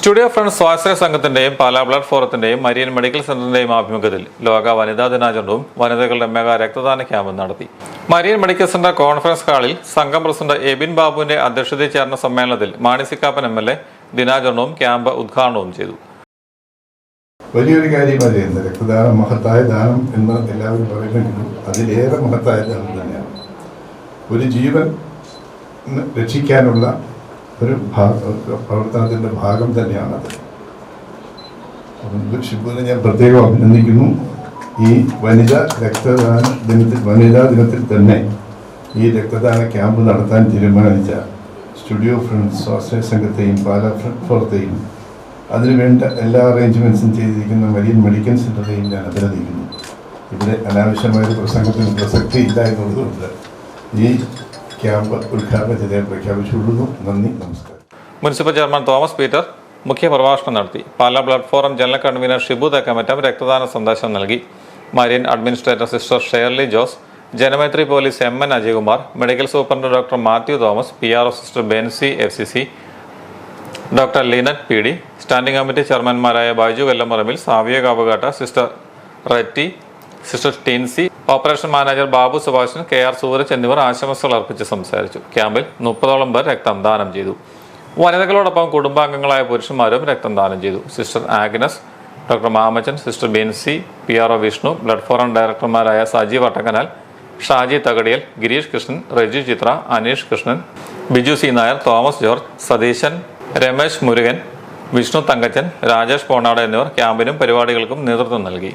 Studio friends സ്വാശ്രയ സംഘത്തിന്റെയും Pala blood ഫോറത്തിന്റെയും മരിയൻ മെഡിക്കൽ സെന്ററിന്റെയും ആഭിമുഖ്യത്തിൽ ലോക വനിതാ ദിനാചരണവും വനിതകളുടെ മെഗാ രക്തദാന ക്യാമ്പും നടത്തി. മരിയൻ മെഡിക്കൽ സെന്റർ കോൺഫറൻസ് ഹാളിൽ സംഘം പ്രസിഡന്റ് എബിൻ ബാബുവിന്റെ അധ്യക്ഷതയിൽ ചേർന്ന സമ്മേളനത്തിൽ മാണിസിക്കാപ്പൻ എം എൽ എ ദിനാചരണവും ക്യാമ്പ് ഉദ്ഘാടനവും ചെയ്തു. വലിയൊരു കാര്യം അറിയുന്നത് രക്തദാനം മഹത്തായ ദാനം എന്ന് എല്ലാവരും പറയുമെങ്കിലും അതിലേറെ മഹത്തായ ദാനം തന്നെയാണ്. ഒരു ജീവൻ രക്ഷിക്കാനുള്ള ഒരു ഭാഗ പ്രവർത്തനത്തിന്റെ ഭാഗം തന്നെയാണത്. അതുകൊണ്ട് ഷിബുവിനെ ഞാൻ പ്രത്യേകം അഭിനന്ദിക്കുന്നു. ഈ വനിതാ രക്തദാന ദിനത്തിൽ വനിതാ ദിനത്തിൽ തന്നെ ഈ രക്തദാന ക്യാമ്പ് നടത്താൻ തീരുമാനിച്ച സ്റ്റുഡിയോ ഫ്രണ്ട്സ് സ്വാശ്രയ സംഘത്തെയും പാലാ ഫോറത്തെയും അതിനുവേണ്ട എല്ലാ അറേഞ്ച്മെന്റ്സും ചെയ്തിരിക്കുന്ന മരിയൻ മെഡിക്കൽ സെന്ററിനെയും ഞാൻ അഭിനന്ദിക്കുന്നു. ഇവിടെ അനാവശ്യമായ ഒരു പ്രസംഗത്തിന് പ്രസക്തി ഇല്ല എന്നുള്ളതുകൊണ്ട് ഈ ക്യാമ്പ് ഉദ്ഘാടനം ചെയ്യാൻ പ്രഖ്യാപിച്ചുകൊള്ളുന്നു നന്ദി നമസ്കാരം. മുനിസിപ്പൽ ചെയർമാൻ തോമസ് പീറ്റർ മുഖ്യ പ്രഭാഷണം നടത്തി. Pala blood forum general convener Shibu Thekkemattam രക്തദാന സന്ദേശം നൽകി. Marian administrator sister Shirley Jose Janamaithri police M N Ajayakumar medical superintendent doctor Mathew Thomas P R O sister Bensy F C C doctor Lynette P D standing committee ചെയർമാൻമാരായ Baiju Vellamaramil Saviya Kavukatt sister Retty sister Tincy operation manager Babu Subhashan K R Sooraj എന്നിവർ ആശംസകൾ അർപ്പിച്ച് സംസാരിച്ചു. ക്യാമ്പിൽ മുപ്പതോളം പേർ രക്തം ദാനം ചെയ്തു. വനിതകളോടൊപ്പം കുടുംബാംഗങ്ങളായ പുരുഷന്മാരും രക്തം ദാനം ചെയ്തു. Sister Agnes doctor Mamachan sister Binsy P R O Vishnu blood forum ഡയറക്ടർമാരായ Sajeev Vattakanal Shaji Thakadiyal Girish Krishnan Reju Chithra Aneesh Krishnan Biju C Nair Thomas George Satheesan Ramesh Murugan Vishnu Thankachan Rajesh Ponad എന്നിവർ ക്യാമ്പിനും പരിപാടികൾക്കും നേതൃത്വം നൽകി.